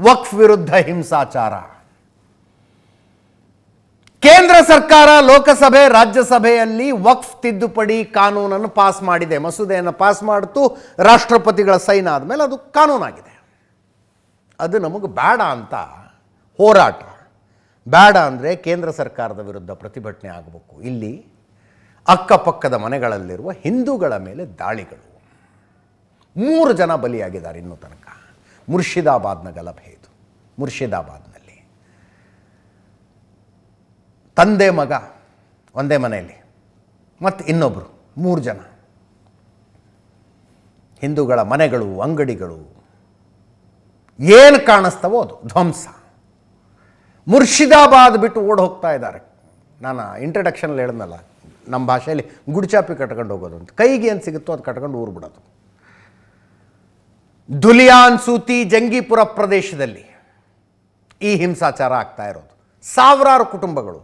ವಕ್ಫ್ ವಿರುದ್ಧ ಹಿಂಸಾಚಾರ. ಕೇಂದ್ರ ಸರ್ಕಾರ ಲೋಕಸಭೆ, ರಾಜ್ಯಸಭೆಯಲ್ಲಿ ವಕ್ಫ್ ತಿದ್ದುಪಡಿ ಕಾನೂನನ್ನು ಪಾಸ್ ಮಾಡಿದೆ. ಮಸೂದೆಯನ್ನು ಪಾಸ್ ಮಾಡಿತು, ರಾಷ್ಟ್ರಪತಿಗಳ ಸೈನ್ ಆದಮೇಲೆ ಅದು ಕಾನೂನಾಗಿದೆ. ಅದು ನಮಗೆ ಬೇಡ ಅಂತ ಹೋರಾಟ. ಬೇಡ ಅಂದರೆ ಕೇಂದ್ರ ಸರ್ಕಾರದ ವಿರುದ್ಧ ಪ್ರತಿಭಟನೆ ಆಗಬೇಕು. ಇಲ್ಲಿ ಅಕ್ಕಪಕ್ಕದ ಮನೆಗಳಲ್ಲಿರುವ ಹಿಂದೂಗಳ ಮೇಲೆ ದಾಳಿಗಳು. ಮೂರು ಜನ ಬಲಿಯಾಗಿದ್ದಾರೆ ಇನ್ನೂ ತನಕ. ಮುರ್ಷಿದಾಬಾದ್ನ ಗಲಭೆ ಇದು. ಮುರ್ಷಿದಾಬಾದ್ನಲ್ಲಿ. ತಂದೆ ಮಗ ಒಂದೇ ಮನೆಯಲ್ಲಿ, ಮತ್ತು ಇನ್ನೊಬ್ಬರು ಮೂರು ಜನ. ಹಿಂದೂಗಳ ಮನೆಗಳು, ಅಂಗಡಿಗಳು, ಏನು ಕಾಣಿಸ್ತವೋ ಅದು, ಧ್ವಂಸ. ಮುರ್ಷಿದಾಬಾದ್ ಬಿಟ್ಟು ಓಡ್ ಹೋಗ್ತಾ ಇದ್ದಾರೆ. ನಾನು ಇಂಟ್ರಡಕ್ಷನಲ್ಲಿ ಹೇಳಿದ್ನಲ್ಲ ನಮ್ಮ ಭಾಷೆಯಲ್ಲಿ ಗುಡ್ಚಾಪಿ ಕಟ್ಕೊಂಡು ಹೋಗೋದು ಅಂತ. ಕೈಗೆ ಏನು ಸಿಗುತ್ತೋ ಅದು ಕಟ್ಕೊಂಡು ಊರು ಬಿಡೋದು. ದುಲಿಯಾನ್ ಸೂತಿ ಜಂಗೀಪುರ ಪ್ರದೇಶದಲ್ಲಿ ಈ ಹಿಂಸಾಚಾರ ಆಗ್ತಾ ಇರೋದು. ಸಾವಿರಾರು ಕುಟುಂಬಗಳು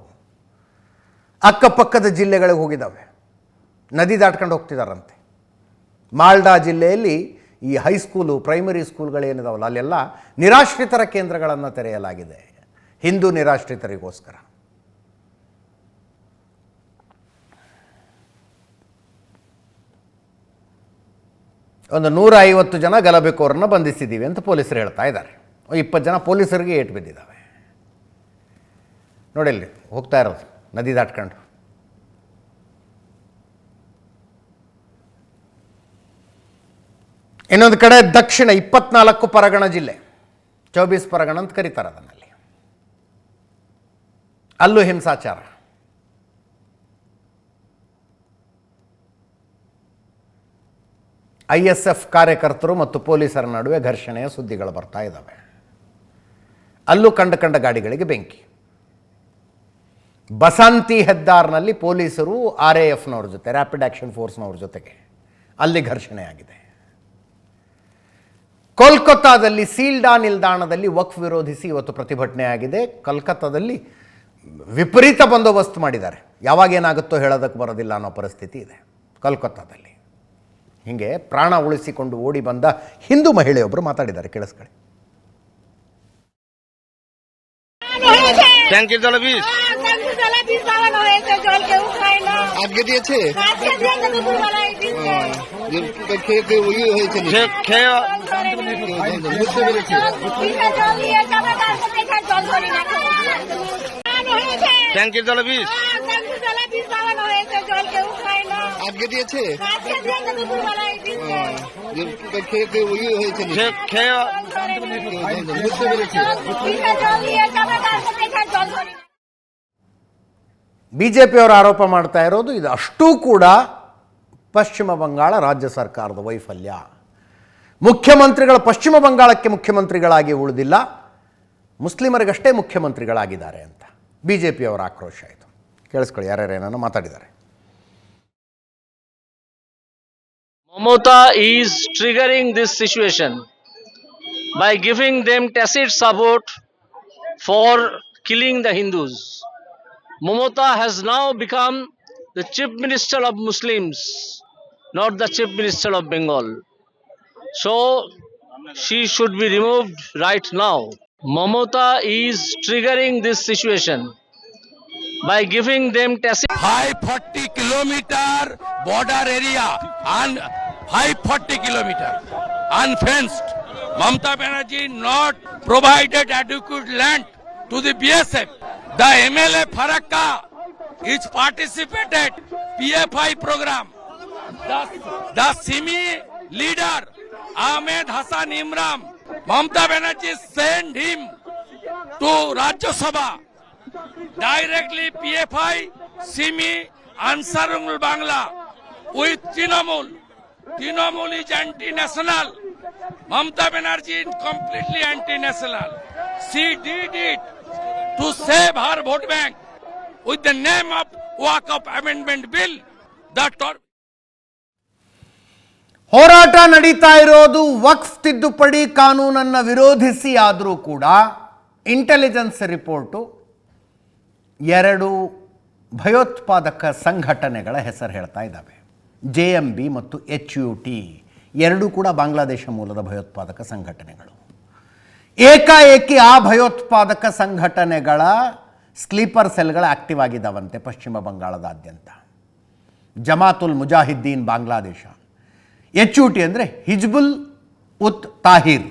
ಅಕ್ಕಪಕ್ಕದ ಜಿಲ್ಲೆಗಳಿಗೆ ಹೋಗಿದ್ದಾವೆ. ನದಿ ದಾಟ್ಕೊಂಡು ಹೋಗ್ತಿದ್ದಾರಂತೆ ಮಾಲ್ಡಾ ಜಿಲ್ಲೆಯಲ್ಲಿ ಈ ಹೈಸ್ಕೂಲು ಪ್ರೈಮರಿ ಸ್ಕೂಲ್ಗಳೇನಿದಾವಲ್ಲ ಅಲ್ಲೆಲ್ಲ ನಿರಾಶ್ರಿತರ ಕೇಂದ್ರಗಳನ್ನು ತೆರೆಯಲಾಗಿದೆ. ಹಿಂದೂ ನಿರಾಶ್ರಿತರಿಗೋಸ್ಕರ. ಒಂದು ನೂರ ಐವತ್ತು ಜನ ಗಲಭೆಕೋರನ್ನ ಬಂಧಿಸಿದ್ದೀವಿ ಅಂತ ಪೊಲೀಸರು ಹೇಳ್ತಾ ಇದ್ದಾರೆ. ಇಪ್ಪತ್ತು ಜನ ಪೊಲೀಸರಿಗೆ ಏಟು ಬಿದ್ದಿದ್ದಾವೆ. ನೋಡಿ ಇಲ್ಲಿ, ಹೋಗ್ತಾ ಇರೋದು, ನದಿ ದಾಟ್ಕೊಂಡು. ಇನ್ನೊಂದು ಕಡೆ ದಕ್ಷಿಣ ಇಪ್ಪತ್ನಾಲ್ಕು ಪರಗಣ ಜಿಲ್ಲೆ, ಚೌಬೀಸ್ ಪರಗಣ ಅಂತ ಕರೀತಾರೆ ಅದನ್ನಲ್ಲಿ. ಅಲ್ಲೂ ಹಿಂಸಾಚಾರ. ಐ ಎಸ್ ಎಫ್ ಕಾರ್ಯಕರ್ತರು ಮತ್ತು ಪೊಲೀಸರ ನಡುವೆ ಘರ್ಷಣೆಯ ಸುದ್ದಿಗಳು ಬರ್ತಾ ಇದ್ದಾವೆ ಅಲ್ಲೂ ಕಂಡ ಕಂಡ ಗಾಡಿಗಳಿಗೆ ಬೆಂಕಿ. ಬಸಂತಿ ಹೆದ್ದಾರ್ನಲ್ಲಿ ಪೊಲೀಸರು ಆರ್ ಎ ಎಫ್ನವ್ರ ಜೊತೆ ರ್ಯಾಪಿಡ್ ಆ್ಯಕ್ಷನ್ ಫೋರ್ಸ್ನವ್ರ ಜೊತೆಗೆ ಅಲ್ಲಿ ಘರ್ಷಣೆ ಆಗಿದೆ. ಕೋಲ್ಕತ್ತಾದಲ್ಲಿ ಸೀಲ್ಡಾ ನಿಲ್ದಾಣದಲ್ಲಿ ವಕ್ಫ್ ವಿರೋಧಿಸಿ ಇವತ್ತು ಪ್ರತಿಭಟನೆ ಆಗಿದೆ. ಕಲ್ಕತ್ತಾದಲ್ಲಿ ವಿಪರೀತ ಬಂದೋಬಸ್ತ್ ಮಾಡಿದ್ದಾರೆ. ಯಾವಾಗ ಏನಾಗುತ್ತೋ ಹೇಳೋದಕ್ಕೆ ಬರೋದಿಲ್ಲ ಅನ್ನೋ ಪರಿಸ್ಥಿತಿ ಇದೆ ಕೋಲ್ಕತ್ತಾದಲ್ಲಿ. ಹೀಗೆ ಪ್ರಾಣ ಉಳಿಸಿಕೊಂಡು ಓಡಿ ಬಂದ ಹಿಂದೂ ಮಹಿಳೆಯೊಬ್ಬರು ಮಾತಾಡಿದ್ದಾರೆ ಕೇಳಿಸ್ಕೊಳ್ಳಿ হয়েছে ট্যাঙ্কের জলে বিষ জলে বীজ বাগানো হয়েছে জলকে উঠায় না আজকে দিয়েছে আজকে দিয়েছে দুপুরবেলায় দিচ্ছে যে খেয়ে খেয়ে ওই হয়েছে নাকি? খে- খেয়ে বুঝতে পেরেছি বীজে জল দিয়েছে আমরা তার সাথে এখানে জল ধরি না বাগানো হয়েছে ট্যাঙ্কের জলে বিষ জলে বীজ বাগানো হয়েছে জলকে উঠায় না আজকে দিয়েছে আজকে দিয়েছে দুপুরবেলায় দিচ্ছে যে খেয়ে খেয়ে ওই হয়েছে নাকি? খে- খেয়ে বুঝতে পেরেছি বীজে জল দিয়েছে আমরা তার সাথে এখানে জল ধরি না ಬಿ ಜೆ ಪಿಯವರು ಆರೋಪ ಮಾಡ್ತಾ ಇರೋದು ಇದು ಅಷ್ಟೂ ಕೂಡ ಪಶ್ಚಿಮ ಬಂಗಾಳ ರಾಜ್ಯ ಸರ್ಕಾರದ ವೈಫಲ್ಯ ಮುಖ್ಯಮಂತ್ರಿಗಳು ಪಶ್ಚಿಮ ಬಂಗಾಳಕ್ಕೆ ಮುಖ್ಯಮಂತ್ರಿಗಳಾಗಿ ಉಳಿದಿಲ್ಲ ಮುಸ್ಲಿಮರಿಗಷ್ಟೇ ಮುಖ್ಯಮಂತ್ರಿಗಳಾಗಿದ್ದಾರೆ ಅಂತ ಬಿ ಜೆ ಪಿಯವರ ಆಕ್ರೋಶ ಇದು ಕೇಳಿಸ್ಕೊಳ್ಳಿ ಯಾರ್ಯಾರೇನೋ ಮಾತಾಡಿದ್ದಾರೆ Mamata is triggering this situation by giving them tacit support for killing the Hindus. Mamata has now become the chief minister of Muslims, not the chief minister of Bengal. So she should be removed right now. Mamata is triggering this situation by giving them tacit five forty kilometer border area and five forty kilometer unfenced. Mamta Banerjee not provided adequate land to the BSF. The MLA Farakka is participated PFI program. The, the Simi leader Ahmed Hassan Imram, Mamta Banerjee sent him to Rajya Sabha directly PFI, Simi, Ansarul Bangla with Tinamul. Tinamul is anti-national. Mamta Banerjee is completely anti-national. She did it to save her vote bank with the name of Walk-up Amendment Bill. The tor- ಹೋರಾಟ ನಡೀತಾ ಇರೋದು ವಕ್ಫ್ ತಿದ್ದುಪಡಿ ಕಾನೂನನ್ನು ವಿರೋಧಿಸಿ ಆದರೂ ಕೂಡ intelligence report ಎರಡು ಭಯೋತ್ಪಾದಕ ಸಂಘಟನೆಗಳ ಹೆಸರು ಹೇಳ್ತಾ ಇದ್ದಾವೆ ಜೆ ಎಂ ಬಿ ಮತ್ತು ಎಚ್ ಯು ಟಿ ಎರಡೂ ಕೂಡ ಬಾಂಗ್ಲಾದೇಶ ಮೂಲದ ಭಯೋತ್ಪಾದಕ ಸಂಘಟನೆಗಳು. ಏಕಾಏಕಿ ಆ ಭಯೋತ್ಪಾದಕ ಸಂಘಟನೆಗಳ ಸ್ಲೀಪರ್ ಸೆಲ್ಗಳು ಆಕ್ಟಿವ್ ಆಗಿದ್ದಾವಂತೆ ಪಶ್ಚಿಮ ಬಂಗಾಳದಾದ್ಯಂತ. Jamatul Mujahideen Bangladesh. H U T ಅಂದರೆ ಹಿಜ್ಬುಲ್ ಉತ್ ತಾಹಿರ್.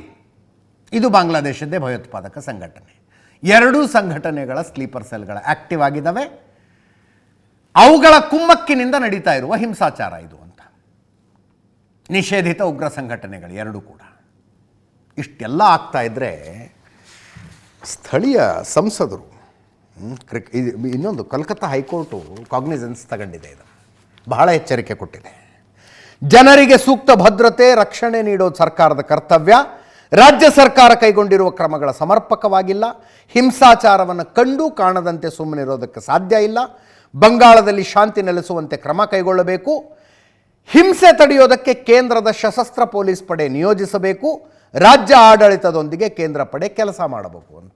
ಇದು ಬಾಂಗ್ಲಾದೇಶದ್ದೇ ಭಯೋತ್ಪಾದಕ ಸಂಘಟನೆ. ಎರಡೂ ಸಂಘಟನೆಗಳ ಸ್ಲೀಪರ್ ಸೆಲ್ಗಳು ಆಕ್ಟಿವ್ ಆಗಿದ್ದಾವೆ. ಅವುಗಳ ಕುಮ್ಮಕ್ಕಿನಿಂದ ನಡೀತಾ ಇರುವ ಹಿಂಸಾಚಾರ ಇದು ಅಂತ. ನಿಷೇಧಿತ ಉಗ್ರ ಸಂಘಟನೆಗಳು ಎರಡೂ ಕೂಡ. ಇಷ್ಟೆಲ್ಲ ಆಗ್ತಾ ಇದ್ದರೆ ಸ್ಥಳೀಯ ಸಂಸದರು ಕ್ರಿಕ್- ಇನ್ನೊಂದು ಕಲ್ಕತ್ತಾ ಹೈಕೋರ್ಟು ಕಾಗ್ನಿಸೆನ್ಸ್ ತಗೊಂಡಿದೆ ಇದು. ಬಹಳ ಎಚ್ಚರಿಕೆ ಕೊಟ್ಟಿದೆ. ಜನರಿಗೆ ಸೂಕ್ತ ಭದ್ರತೆ, ರಕ್ಷಣೆ ನೀಡೋದು ಸರ್ಕಾರದ ಕರ್ತವ್ಯ. ರಾಜ್ಯ ಸರ್ಕಾರ ಕೈಗೊಂಡಿರುವ ಕ್ರಮಗಳ ಸಮರ್ಪಕವಾಗಿಲ್ಲ. ಹಿಂಸಾಚಾರವನ್ನು ಕಂಡು ಕಾಣದಂತೆ ಸುಮ್ಮನಿರೋದಕ್ಕೆ ಸಾಧ್ಯ ಇಲ್ಲ. ಬಂಗಾಳದಲ್ಲಿ ಶಾಂತಿ ನೆಲೆಸುವಂತೆ ಕ್ರಮ ಕೈಗೊಳ್ಳಬೇಕು. ಹಿಂಸೆ ತಡೆಯೋದಕ್ಕೆ ಕೇಂದ್ರದ ಸಶಸ್ತ್ರ ಪೊಲೀಸ್ ಪಡೆ ನಿಯೋಜಿಸಬೇಕು. ರಾಜ್ಯ ಆಡಳಿತದೊಂದಿಗೆ ಕೇಂದ್ರ ಪಡೆ ಕೆಲಸ ಮಾಡಬೇಕು ಅಂತ.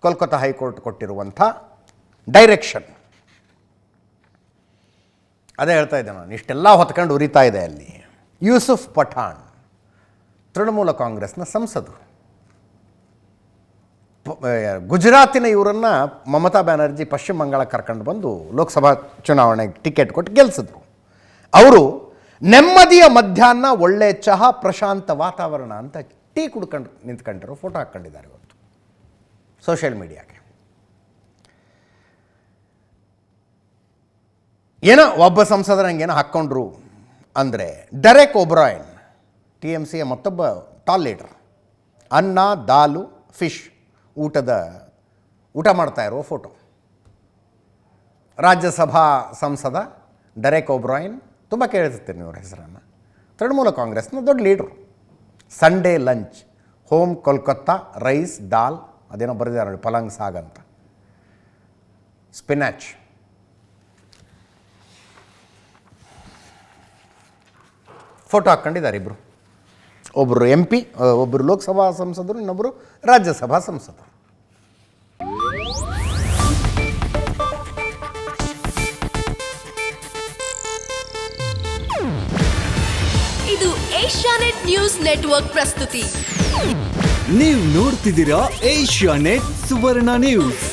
ಕೋಲ್ಕತ್ತಾ ಹೈಕೋರ್ಟ್ ಕೊಟ್ಟಿರುವಂಥ ಡೈರೆಕ್ಷನ್. ಅದೇ ಹೇಳ್ತಾ ಇದ್ದೆ ನಾನು, ಇಷ್ಟೆಲ್ಲ ಹೊತ್ಕೊಂಡು ಉರಿತಾ ಇದೆ ಅಲ್ಲಿ. ಯೂಸುಫ್ ಪಠಾಣ್, ತೃಣಮೂಲ ಕಾಂಗ್ರೆಸ್ನ ಸಂಸದರು. ಗುಜರಾತಿನ ಇವರನ್ನು ಮಮತಾ ಬ್ಯಾನರ್ಜಿ ಪಶ್ಚಿಮ ಬಂಗಾಳ ಕರ್ಕೊಂಡು ಬಂದು ಲೋಕಸಭಾ ಚುನಾವಣೆಗೆ ಟಿಕೆಟ್ ಕೊಟ್ಟು ಗೆಲ್ಸಿದ್ರು. ಅವರು ನೆಮ್ಮದಿಯ ಮಧ್ಯಾಹ್ನ ಒಳ್ಳೆ ಚಹಾ ಪ್ರಶಾಂತ ವಾತಾವರಣ ಅಂತ ಟೀ ಕುಡ್ಕೊಂಡು ನಿಂತ್ಕೊಂಡಿರೋ ಫೋಟೋ ಹಾಕ್ಕೊಂಡಿದ್ದಾರೆ ಇವತ್ತು ಸೋಷಿಯಲ್ ಮೀಡಿಯಾಗೆ ಏನೋ ಒಬ್ಬ ಸಂಸದರಂಗೇನೋ ಹಾಕ್ಕೊಂಡ್ರು ಅಂದರೆ ಡೆರೆಕ್ ಒಬ್ರಾಯನ್, ಟಿ ಎಂ ಸಿಯ ಮತ್ತೊಬ್ಬ ಟಾಲ್ ಲೀಡರ್, ಅನ್ನ, ದಾಲು, ಫಿಶ್. ಊಟದ ಊಟ ಮಾಡ್ತಾ ಇರುವ ಫೋಟೋ. ರಾಜ್ಯಸಭಾ ಸಂಸದ ಡೆರೆಕ್ ಒಬ್ರಾಯಿನ್ ತುಂಬ ಕೇಳಿರ್ತೀನಿ ಅವ್ರ ಹೆಸರನ್ನು. ತೃಣಮೂಲ ಕಾಂಗ್ರೆಸ್ನ ದೊಡ್ಡ ಲೀಡ್ರು. Sunday lunch home Kolkata rice dal ಅದೇನೋ ಬರೆದಿದ್ದಾರೆ ನೋಡಿ, ಪಲಂಗ್ ಸಾಗ್ ಅಂತ. ಸ್ಪಿನಾಚ್ ಫೋಟೋ ಹಾಕ್ಕೊಂಡಿದ್ದಾರೆ ಇಬ್ಬರು ಒಬ್ಬರು ಎಂ ಪಿ ಒಬ್ಬರು ಲೋಕಸಭಾ ಸಂಸದರು ಇನ್ನೊಬ್ಬರು ರಾಜ್ಯಸಭಾ ಸಂಸದರು. ಇದು ಏಷ್ಯಾನೆಟ್ ನ್ಯೂಸ್ ನೆಟ್ವರ್ಕ್ ಪ್ರಸ್ತುತಿ. ನೀವು ನೋಡ್ತಿದ್ದೀರಾ ಏಷ್ಯಾ ನೆಟ್ ಸುವರ್ಣ ನ್ಯೂಸ್.